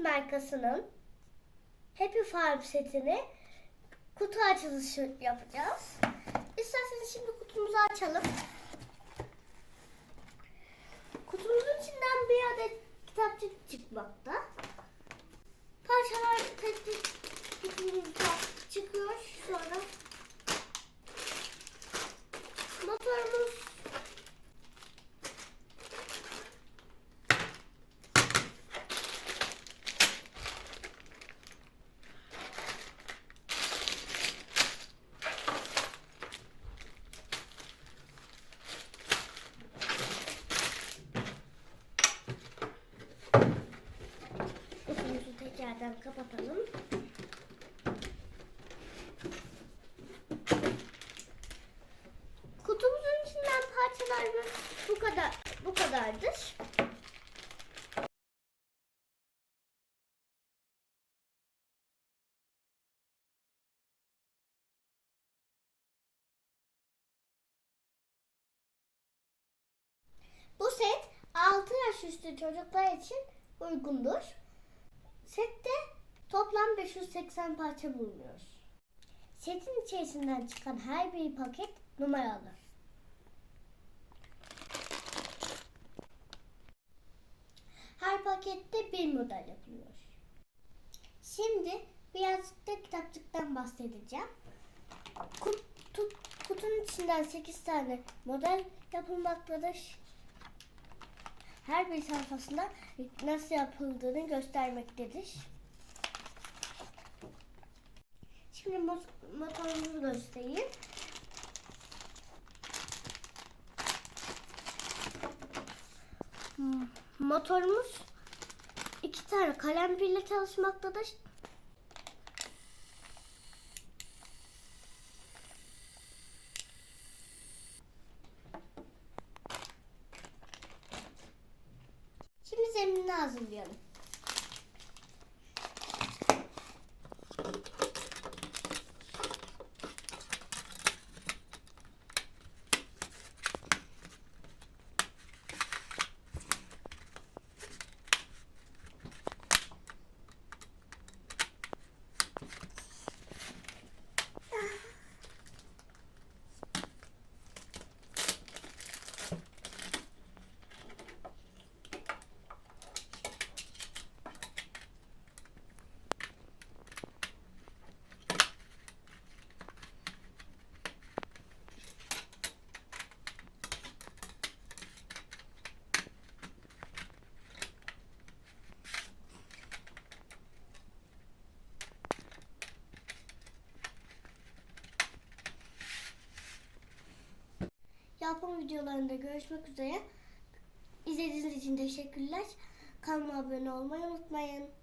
markasının Happy Farm setini kutu açılışı yapacağız. İsterseniz şimdi kutumuzu açalım. Kutumuzun içinden bir adet kitapçık çıkmakta. Parçalar tek tek çıkıyor. Sonra motorumuz Kutumuzu tekrardan kapatalım. Kutumuzun içinden parçalar bu kadar bu kadardır. Bu set 6 yaş üstü çocuklar için uygundur. Sette toplam 580 parça bulunuyor. Setin içerisinden çıkan her bir paket numaralı. Her pakette bir model yapılıyor. Şimdi birazcık da kitapçıktan bahsedeceğim. Kutu, kutunun içinden 8 tane model yapılmaktadır. Her bir sayfasında nasıl yapıldığını göstermektedir. Şimdi mo- motorumuzu göstereyim. Hmm, Motorumuz iki tane kalem pille çalışmaktadır. 训练了 Yapım videolarında görüşmek üzere. İzlediğiniz için teşekkürler. Kanalıma abone olmayı unutmayın.